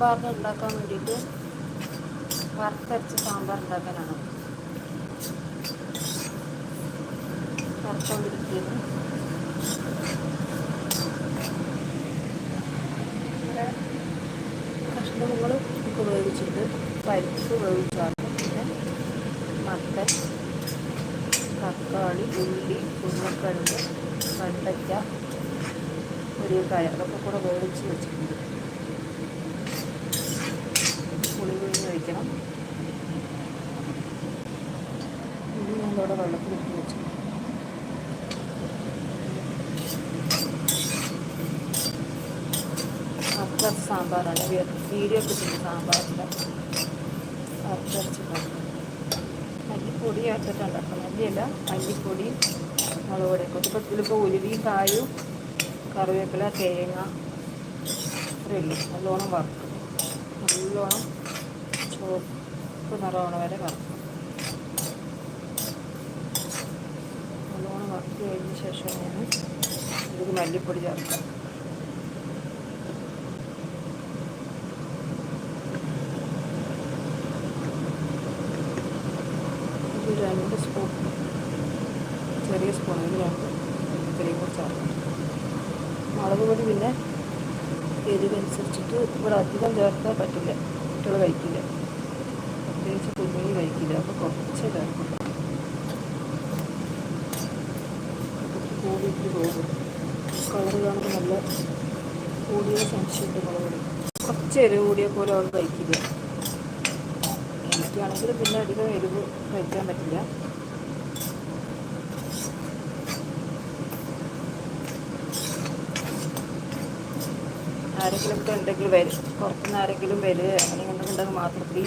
സാമ്പാറിന് ഉണ്ടാക്കാൻ വേണ്ടിയിട്ട് വറുത്തരച്ച് സാമ്പാർ ഉണ്ടാക്കാനാണ്. വറുത്തോണ്ടിരിക്കുന്നത് കഷ്ണങ്ങൾ വേവിച്ചിട്ട് പരിപ്പ് വേവിച്ചാണ്. പിന്നെ മത്തൻ തക്കാളി ഉള്ളി ഉരുളക്കിഴങ്ങ് വെണ്ടയ്ക്ക ഒരു കയറൊക്കെ കൂടെ വേവിച്ച് വെച്ചിട്ടുണ്ട് പുളി ഇത് ഞാനിവിടെ വെള്ളത്തിൽ ഇട്ട് വെച്ചു. അപ്പുറത്ത് സാമ്പാറാണ്. വീഡിയോ ചെയ്യുന്ന സാമ്പാറിന്റെ. അരച്ചരച്ചിട്ടുണ്ട് അല്ലിപ്പൊടി ചേർത്തിട്ടുണ്ടാക്കും അല്ലിയല്ല അല്ലിപ്പൊടി മുളക് പൊടി ഇപ്പോൾ ഇതിലിപ്പോൾ ഉലുവി കായും കറിവേപ്പില തേങ്ങ ഇത്രയുള്ളൂ നല്ലോണം വറുക്കും. നല്ലോണം ചുവപ്പ് നിറവണ വരെ വറക്കണം നല്ലോണം വറുത്ത് കഴിഞ്ഞ ശേഷം ഞാൻ ഇതിൽ മല്ലിപ്പൊടി ചേർക്കാം. ഇത് രണ്ട് സ്പൂൺ ചെറിയ സ്പൂണിൽ രണ്ട് ഇത്രയും കൂടി ചേർക്കാം. മുളക് പൊടി പിന്നെ എരിവനുസരിച്ചിട്ട് ഇവിടെ അധികം ചേർക്കാൻ പറ്റില്ല. കുട്ടികൾ കഴിക്കില്ല. പ്രത്യേകിച്ച് കുഞ്ഞുങ്ങൾ കഴിക്കില്ല. അപ്പോൾ കുറച്ച് ഇതാക്കും കൂടിയിട്ട് പോകും. കളർ കാണുമ്പോൾ നല്ല കൂടിയ സംശയമുണ്ട് മുളക് കുറച്ച് എരിവ് കൂടിയ പോലെ അവർ കഴിക്കില്ല. എനിക്കാണെങ്കിൽ പിന്നെ അധികം എരിവ് കഴിക്കാൻ പറ്റില്ല. ആരെങ്കിലും ഒക്കെ ഉണ്ടെങ്കിൽ വരും. പുറത്തുനിന്ന് ആരെങ്കിലും വരിക അങ്ങനെ ഉണ്ടെങ്കിൽ മാത്രമേ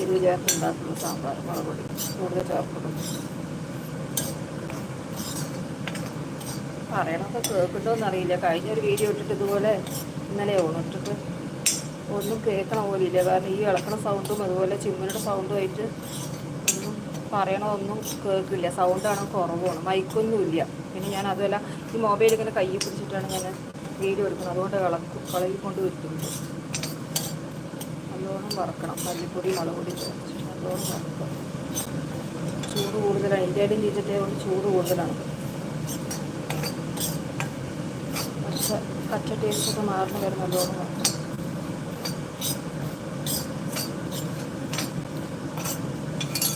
എരിവ് ചേർത്ത് ഉണ്ടാക്കുന്ന സാമ്പാർ മുളക് പൊടി കൂടുതൽ ചേർക്കുന്നു പറയണൊക്കെ കേൾക്കുന്നുണ്ടോ എന്നറിയില്ല കഴിഞ്ഞ ഒരു വീഡിയോ ഇട്ടിട്ട് ഇതുപോലെ ഇന്നലെ ഓണിട്ടിട്ട് ഒന്നും കേൾക്കണ പോലില്ല. കാരണം ഈ ഇളക്കണ സൗണ്ടും അതുപോലെ ചിമ്മിനുടെ സൗണ്ടും ആയിട്ട് ഒന്നും പറയണമൊന്നും കേൾക്കില്ല. സൗണ്ടാണ് കുറവാണ്. മൈക്കൊന്നുമില്ല. പിന്നെ ഞാൻ അതുമല്ല ഈ മൊബൈൽ ഇങ്ങനെ കയ്യിൽ പിടിച്ചിട്ടാണ് ഞാൻ വീഡിയോ കൊടുക്കണം അതുകൊണ്ട് കള കളയിൽ കൊണ്ട് വെക്കുന്നത് നല്ലോണം വറക്കണം. മല്ലിപ്പൊടി മുളക് പൊടി ചേർത്തിട്ട് നല്ലോണം വറക്കണം. ചൂട് കൂടുതലാണ്. ഇന്ത്യയിലും ചെയ്തിട്ടേ കൊണ്ട് ചൂട് കൂടുതലാണ്. പക്ഷെ കച്ച ടേസ്റ്റൊക്കെ മാറുന്ന വരെ നല്ലോണം വറക്കണം.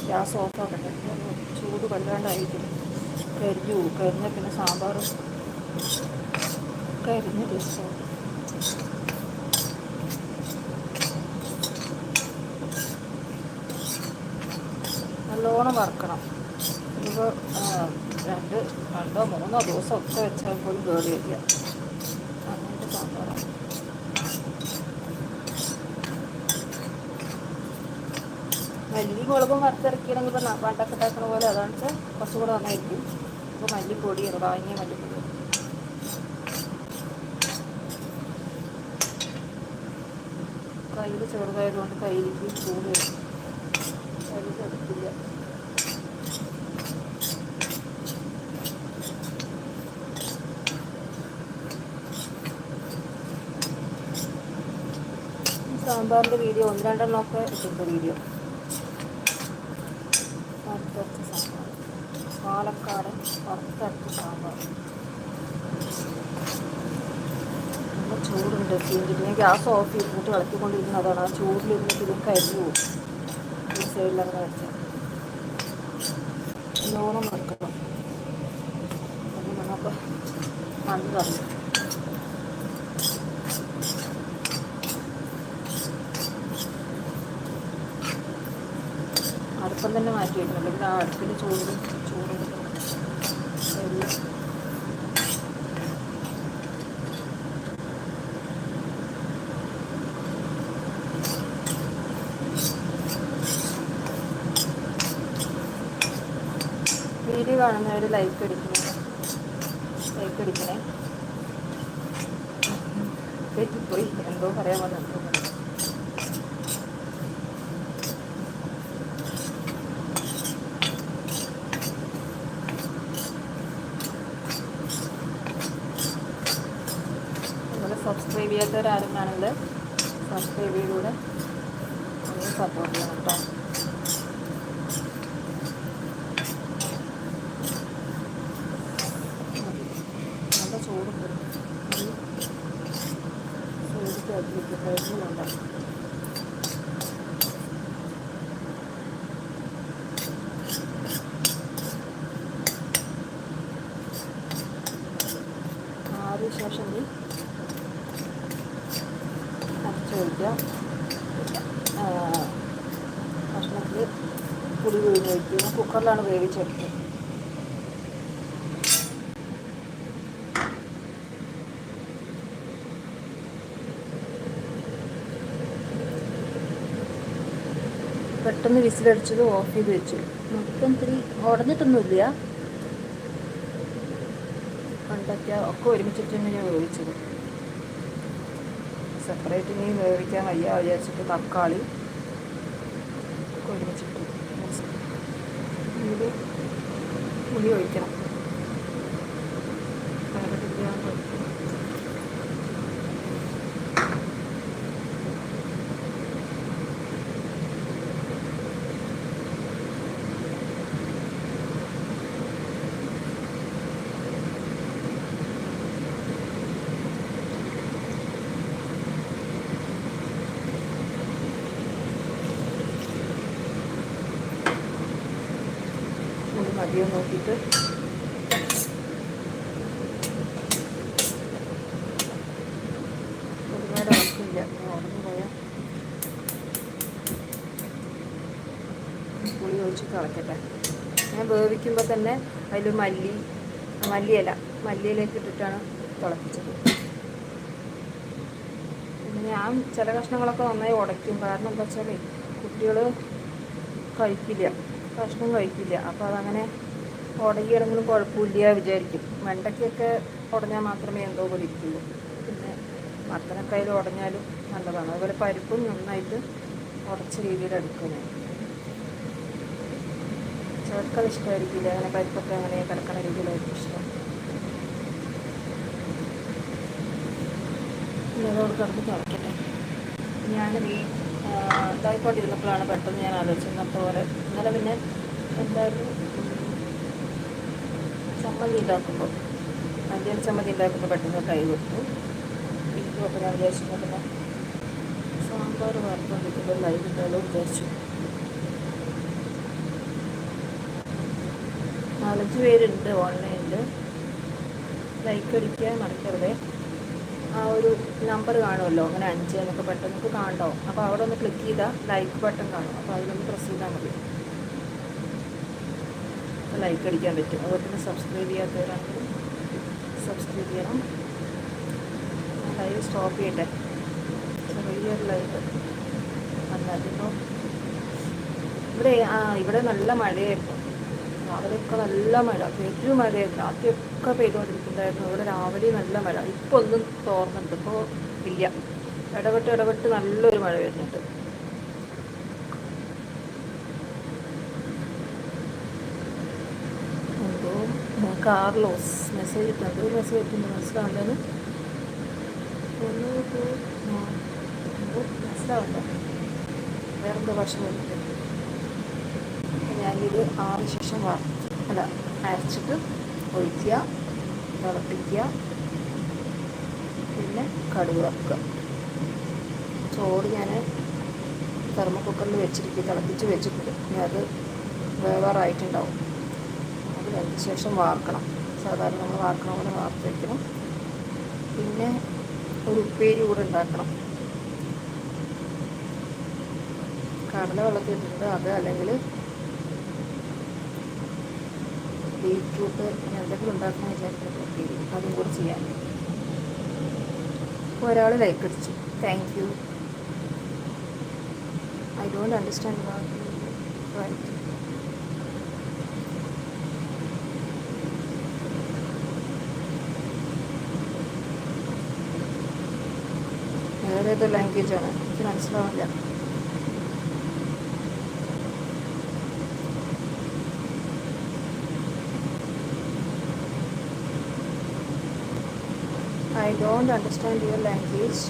ഗ്യാസ് ഓഫാക്കട്ടെ ചൂട് വല്ലാണ്ടായിരിക്കും കരിഞ്ഞു കരിഞ്ഞ പിന്നെ സാമ്പാർ കരിഞ്ഞ ദിവസവും നല്ലോണം വറക്കണം. ഇപ്പോൾ രണ്ട് രണ്ടോ മൂന്നോ ദിവസം ഒക്കെ വെച്ചാൽ പോലും കേടി അങ്ങനത്തെ സാമ്പാറാണ്. മല്ലി പണ്ടൊക്കെ ഉണ്ടാക്കുന്ന പോലെ അതാണ് കുറച്ചുകൂടെ നന്നായിരിക്കും. ഇപ്പോൾ മല്ലിപ്പൊടി ഇറവാങ്ങിയ മല്ലിപ്പൊടി കയ്യിൽ ചെറുതായതുകൊണ്ട് കയ്യിലേക്ക് ചൂട് കയ്യിൽ ചെറുക്കില്ല സാമ്പാറിന്റെ വീഡിയോ ഒന്ന് രണ്ടെണ്ണമൊക്കെ ഇട്ടിട്ടുണ്ട് വീഡിയോ. വറുത്തരച്ച സാമ്പാർ. പാലക്കാടൻ വറുത്തരച്ച സാമ്പാർ. ചൂടുണ്ട്. പിന്നെ ഗ്യാസ് ഓഫ് ചെയ്തിട്ട് ഇളക്കിക്കൊണ്ടിരുന്നതാണ് ആ ചൂടിലിരുന്നിട്ട് ഇത് കരിഞ്ഞു പോകും സൈഡിലങ്ങനെ വെച്ചാൽ നല്ലോണം വറുക്കണം. മണ്ണ് അടുപ്പം തന്നെ മാറ്റി വയ്ക്കണം അല്ലെങ്കിൽ ആ അടുപ്പിന്റെ ചൂടിലും ചൂടും കരിയും വീഡിയോ കാണുന്നവർ ലൈക്ക് അടിക്കണേ ലൈക്ക് അടിക്കണേ തെറ്റിപ്പോയി. എന്തോ പറയാൻ വന്നു. സബ്സ്ക്രൈബ് ചെയ്യാത്തവരാരും കാണുന്നത് സബ്സ്ക്രൈബ് ചെയ്തുകൂടെ? സപ്പോർട്ട് ചെയ്യണം കേട്ടോ നല്ല ചൂടുണ്ട് ചൂടിക്ക് അതിലേക്ക് കഴിഞ്ഞുണ്ട് ഈ അരച്ച് ഒഴിക്കുക ഭക്ഷണത്തിൽ പുളി ഒഴിക്കുക കുക്കറിലാണ് വേവിച്ചെടുത്തത്. പെട്ടെന്ന് വിസിലടിച്ചത് ഓഫ് ചെയ്ത് വെച്ചു. മൊത്തം ഇത്തിരി ഉടഞ്ഞിട്ടൊന്നുമില്ല. പണ്ടൊക്കെ ഒക്കെ ഒരുമിച്ചിട്ട് തന്നെ ഞാൻ വേവിച്ചത്. സെപ്പറേറ്റ് ഇനി വേവിക്കാൻ വയ്യ വിചാരിച്ചിട്ട് തക്കാളി ഒക്കെ ഒരുമിച്ചിട്ട്. പുളി ഒഴിക്കണം. മതിയോ നോക്കിയിട്ട്. ഒരുപാട് ഉറക്കില്ല പുളി ഒഴിച്ച് തിളക്കട്ടെ. ഞാൻ വേവിക്കുമ്പോൾ തന്നെ അതിൽ മല്ലി മല്ലിയില മല്ലിയിലേക്ക് ഇട്ടിട്ടാണ് തിളപ്പിച്ചത്. ഞാൻ ചില കഷ്ണങ്ങളൊക്കെ നന്നായി ഉടയ്ക്കും. കാരണം എന്താ വെച്ചാൽ കുട്ടികൾ കഴിക്കില്ല. കഷ്ണം കഴിക്കില്ല. അപ്പോൾ അതങ്ങനെ ഉടയുകയാണെങ്കിലും കുഴപ്പമില്ല വിചാരിക്കും. വെണ്ടയ്ക്കൊക്കെ ഉടഞ്ഞാൽ മാത്രമേ എന്തോ പോലെ ഇരിക്കുള്ളൂ. പിന്നെ മത്തനക്കായാലും ഉടഞ്ഞാലും നല്ലതാണ്. അതുപോലെ പരിപ്പും നന്നായിട്ട് ഉടച്ച രീതിയിൽ എടുക്കുന്നത് ചിലർക്കത് ഇഷ്ടമായിരിക്കില്ല. അങ്ങനെ പരിപ്പൊക്കെ അങ്ങനെ കിടക്കണ രീതിയിലായിരിക്കും ഇഷ്ടം. ഇനി അതോട് കിടന്ന് തിളക്കട്ടെ ഞാനത് ഈ ഇതായിക്കൊണ്ടിരുന്നപ്പോഴാണ് പെട്ടെന്ന് ഞാൻ ആലോചിച്ചത്. അപ്പോൾ അവരെ ഇന്നലെ പിന്നെ എന്തായാലും ചമ്മന്തി ഉണ്ടാക്കുമ്പോൾ. മല്ലിയിൽ ചമ്മന്തി ഉണ്ടാക്കുമ്പോൾ പെട്ടെന്ന് കൈ കൊടുത്തു ഇരിക്കും അപ്പോൾ ഞാൻ വിചാരിച്ചു പിന്നെ സാമ്പാർ വറുത്തോണ്ടിരിക്കുമ്പോൾ കൈ ഇട്ടാലോ വിചാരിച്ചു. നാലഞ്ച് പേരുണ്ട് ഓൺലൈനിൽ ലൈക്ക് അടിക്കാൻ മറക്കരുതേ. ആ ഒരു നമ്പർ കാണുമല്ലോ? അങ്ങനെ അഞ്ച് എന്നൊക്കെ പെട്ടെന്ന് നമുക്ക് കാണണ്ടോ അപ്പോൾ അവിടെ ഒന്ന് ക്ലിക്ക് ചെയ്താൽ ലൈക്ക് ബട്ടൺ കാണും. അപ്പോൾ അതിലൊന്ന് പ്രസ് ചെയ്താൽ മതി. ലൈക്ക് അടിക്കാൻ പറ്റും. അതുപോലെ തന്നെ സബ്സ്ക്രൈബ് ചെയ്യാത്തവരാണെങ്കിൽ സബ്സ്ക്രൈബ് ചെയ്യണം. ലൈവ് സ്റ്റോപ്പ് ചെയ്യട്ടെ. ചെറിയൊരു ലൈവ് വന്നതിപ്പോൾ ഇവിടെ ആ ഇവിടെ നല്ല മഴയായിരുന്നു. രാവിലെയൊക്കെ നല്ല മഴ. പെരും മഴയായിരുന്നു. രാത്രിയൊക്കെ പെയ്തുകൊണ്ടിരിക്കുന്നുണ്ടായിരുന്നു. ഇവിടെ രാവിലെ നല്ല മഴ. ഇപ്പോൾ ഒന്നും തോർന്നുണ്ട് ഇപ്പോൾ ഇല്ല. ഇടപെട്ട് ഇടപെട്ട് നല്ലൊരു മഴ വരുന്നുണ്ട്. കാർലോസ് മെസ്സേജ് ഇട്ടുണ്ട് മെസ്സേജ് ഇട്ടുണ്ട് മനസ്സിലാവുന്നത് മനസ്സിലാവണ്ട വേറെന്തോ ഭക്ഷണം വരുന്നുണ്ട് ഞാനിത് ആറ് ശേഷം അല്ല അരച്ചിട്ട് ഒഴിക്കുക തിളപ്പിക്കുക പിന്നെ കടുക് വറക്കുക. ചോറ് ഞാൻ തെർമ കുക്കറിൽ വെച്ചിരിക്കുക തിളപ്പിച്ച് വെച്ചിട്ടുണ്ട്. ഇനി അത് വേവാറായിട്ടുണ്ടാവും. അത് വെന്ത ശേഷം വാർക്കണം. സാധാരണ നമ്മൾ വാർക്കണ പോലെ വാർത്ത് വയ്ക്കണം പിന്നെ ഒരു ഉപ്പേരി കൂടെ ഉണ്ടാക്കണം. കടല വെള്ളത്തിൽ ഇട്ടിട്ട് അത് അല്ലെങ്കിൽ ബീറ്റ്റൂട്ട് എന്തെങ്കിലും ഉണ്ടാക്കാൻ വിചാരിക്കുന്നത് അതും കൂടി ചെയ്യാൻ ഒരാൾ ലൈക്ക് അടിച്ചു. Thank you I don't understand right വേറെ ഏതോ ലാംഗ്വേജാണ് എനിക്ക് മനസ്സിലാവില്ല. I don't understand your language.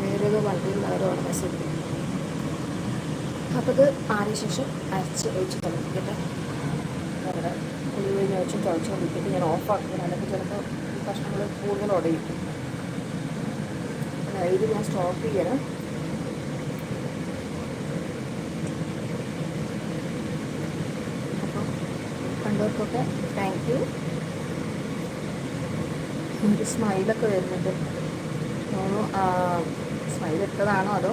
വേറൊരു വണ്ടിയിൽ നിന്ന് അവരോട് മെസ്സേജ് അപ്പോൾ ഇത് ആദ്യ ശേഷം അരച്ച് ഒഴിച്ച് തിളപ്പിക്കട്ടെ അവിടെ ഉള്ളി കഴിഞ്ഞ് വെച്ച് തിളച്ചുകൊണ്ടിരിക്കട്ടെ ഞാൻ ഓഫാക്കുന്നത് അല്ലെങ്കിൽ ചിലപ്പോൾ ഈ കഷ്ണങ്ങൾ കൂടുതൽ ഉടയും ഇത് ഞാൻ സ്റ്റോപ്പ് ചെയ്യണം അപ്പോൾ കണ്ടവർക്കൊക്കെ താങ്ക് യു ഒരു സ്മൈലൊക്കെ വരുന്നുണ്ട്. തോന്നുന്നു സ്മൈൽ ഇട്ടതാണോ അതോ?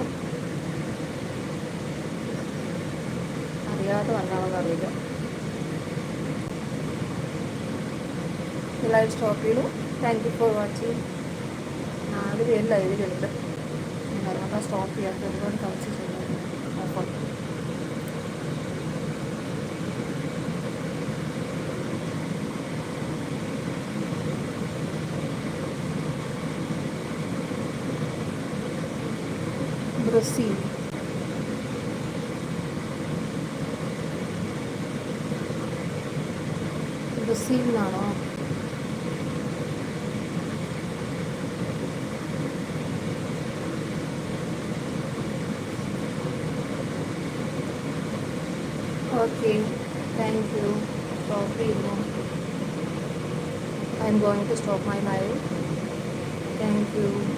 അറിയാതെ വന്നാണെന്ന് അറിയില്ല. ലൈവ് സ്റ്റോപ്പ് ചെയ്തു. താങ്ക് യു ഫോർ വാച്ചിങ് നാല് പേര് ലൈവിലുണ്ട് അതുകൊണ്ടാണ് സ്റ്റോപ്പ് ചെയ്യാത്ത ഒരുപാട് കളിച്ച് ചെയ്യുന്നത് the sea now. Okay, thank you for freedom. I'm going to stop my life. Thank you.